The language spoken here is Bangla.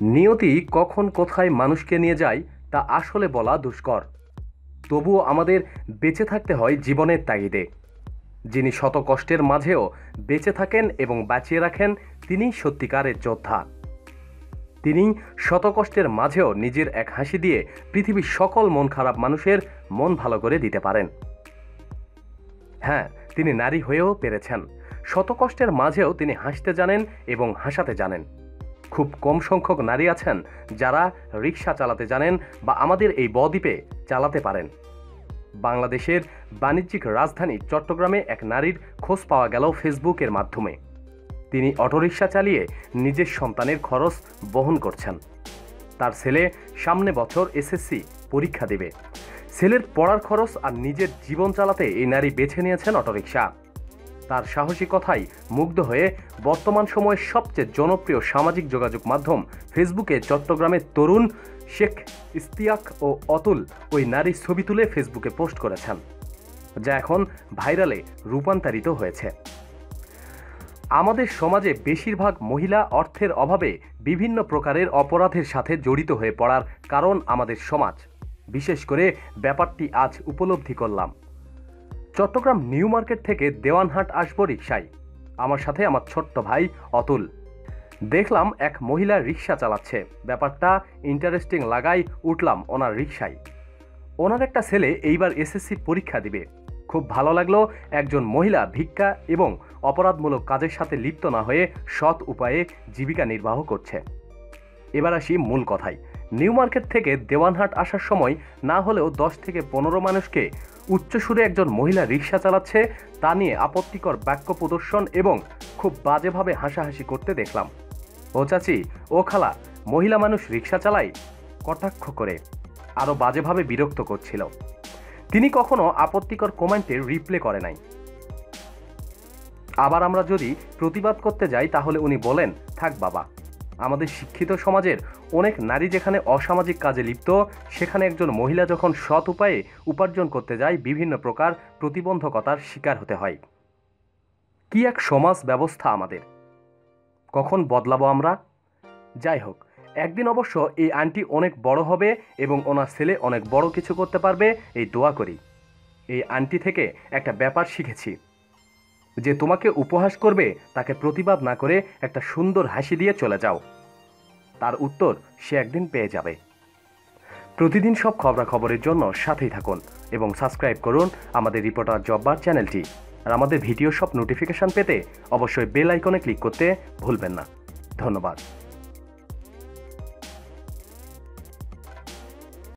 নিয়তি কখন কোথায় মানুষকে নিয়ে যায়, তা আসলে বলা দুষ্কর। তবুও আমাদের বেঁচে থাকতে হয় জীবনের তাগিদে। যিনি শত কষ্টের মাঝেও বেঁচে থাকেন এবং বাঁচিয়ে রাখেন তিনিই সত্যিকারের যোদ্ধা। তিনি শত কষ্টের মাঝেও নিজের এক হাসি দিয়ে পৃথিবীর সকল মন খারাপ মানুষের মন ভালো করে দিতে পারেন। হ্যাঁ তিনি নারী হয়েও পেরেছেন। শত কষ্টের মাঝেও তিনি হাসতে জানেন এবং হাসাতে জানেন। খুব কম সংখ্যক নারী আছেন যারা রিক্সা চালাতে জানেন বা আমাদের এই বদ্বীপে চালাতে পারেন। বাংলাদেশের বাণিজ্যিক রাজধানী চট্টগ্রামে এক নারীর খোঁজ পাওয়া গেল ফেসবুকের মাধ্যমে। তিনি অটোরিকশা চালিয়ে নিজের সন্তানের খরচ বহন করছেন। তার ছেলে সামনে বছর এসএসসি পরীক্ষা দেবে। ছেলের পড়ার খরচ আর নিজের জীবন চালাতে এই নারী বেছে নিয়েছেন অটোরিকশা। তার সাহসী কথাই মুগ্ধ হয়ে বর্তমান সময়ের সবচেয়ে জনপ্রিয় সামাজিক যোগাযোগ মাধ্যম ফেসবুকে চট্টগ্রামের তরুণ শেখ ইস্তিয়াক ও অতুল ওই নারীর ছবি তুলে ফেসবুকে পোস্ট করেছেন, যা এখন ভাইরালে রূপান্তরিত হয়েছে। আমাদের সমাজে বেশিরভাগ মহিলা অর্থের অভাবে বিভিন্ন প্রকারের অপরাধের সাথে জড়িত হয়ে পড়ার কারণ আমাদের সমাজ। বিশেষ করে ব্যাপারটি আজ উপলব্ধি করলাম। চট্টগ্রাম নিউ মার্কেট থেকে দেওয়ানহাট আসব রিক্সায় আমার সাথে আমার ছোট্ট ভাই অতুল। দেখলাম এক মহিলা রিক্সা চালাচ্ছে। ব্যাপারটা ইন্টারেস্টিং লাগাই উঠলাম ওনার রিক্সায় ওনার একটা ছেলে এইবার এসএসসি পরীক্ষা দিবে। খুব ভালো লাগল একজন মহিলা ভিক্ষা এবং অপরাধমূলক কাজের সাথে লিপ্ত না হয়ে সৎ উপায়ে জীবিকা নির্বাহ করছে। এবার আসি মূল কথায়। নিউ মার্কেট থেকে দেওয়ানহাট আসার সময় না হলেও দশ থেকে পনেরো মানুষকে উচ্চসুরে একজন মহিলা রিক্সা চালাচ্ছে, তা নিয়ে আপত্তিকর বাক্য প্রদর্শন এবং খুব বাজেভাবে হাসাহাসি করতে দেখলাম। ও চাচি, ও খালা, মহিলা মানুষ রিক্সা চালায়? কটাক্ষ করে। আরও বাজেভাবে বিরক্ত করছিল। তিনি কখনো আপত্তিকর কমেন্টের রিপ্লে করে নাই। আবার আমরা যদি প্রতিবাদ করতে যাই, তাহলে উনি বলেন, থাক বাবা। আমাদের শিক্ষিত সমাজের অনেক নারী যেখানে অসামাজিক কাজে লিপ্ত, সেখানে একজন মহিলা যখন সৎ উপায়ে উপার্জন করতে যায়, বিভিন্ন প্রকার প্রতিবন্ধকতার শিকার হতে হয়। কি এক সমাজ ব্যবস্থা আমাদের। কখন বদলাবো আমরা? যাই হোক, একদিন অবশ্য এই আন্টি অনেক বড় হবে এবং ওনার ছেলে অনেক বড় কিছু করতে পারবে, এই দোয়া করি। এই আন্টি থেকে একটা ব্যাপার শিখেছি। যে তোমাকে উপহাস করবে, তাকে প্রতিবাদ না করে একটা সুন্দর হাসি দিয়ে চলে যাও। তার উত্তর সে একদিন পেয়ে যাবে। প্রতিদিন সব খবরাখবরের জন্য সাথেই থাকুন এবং সাবস্ক্রাইব করুন আমাদের রিপোর্টার জব্বার চ্যানেলটি। আর আমাদের ভিডিও সব নোটিফিকেশান পেতে অবশ্যই বেল আইকনে ক্লিক করতে ভুলবেন না। ধন্যবাদ।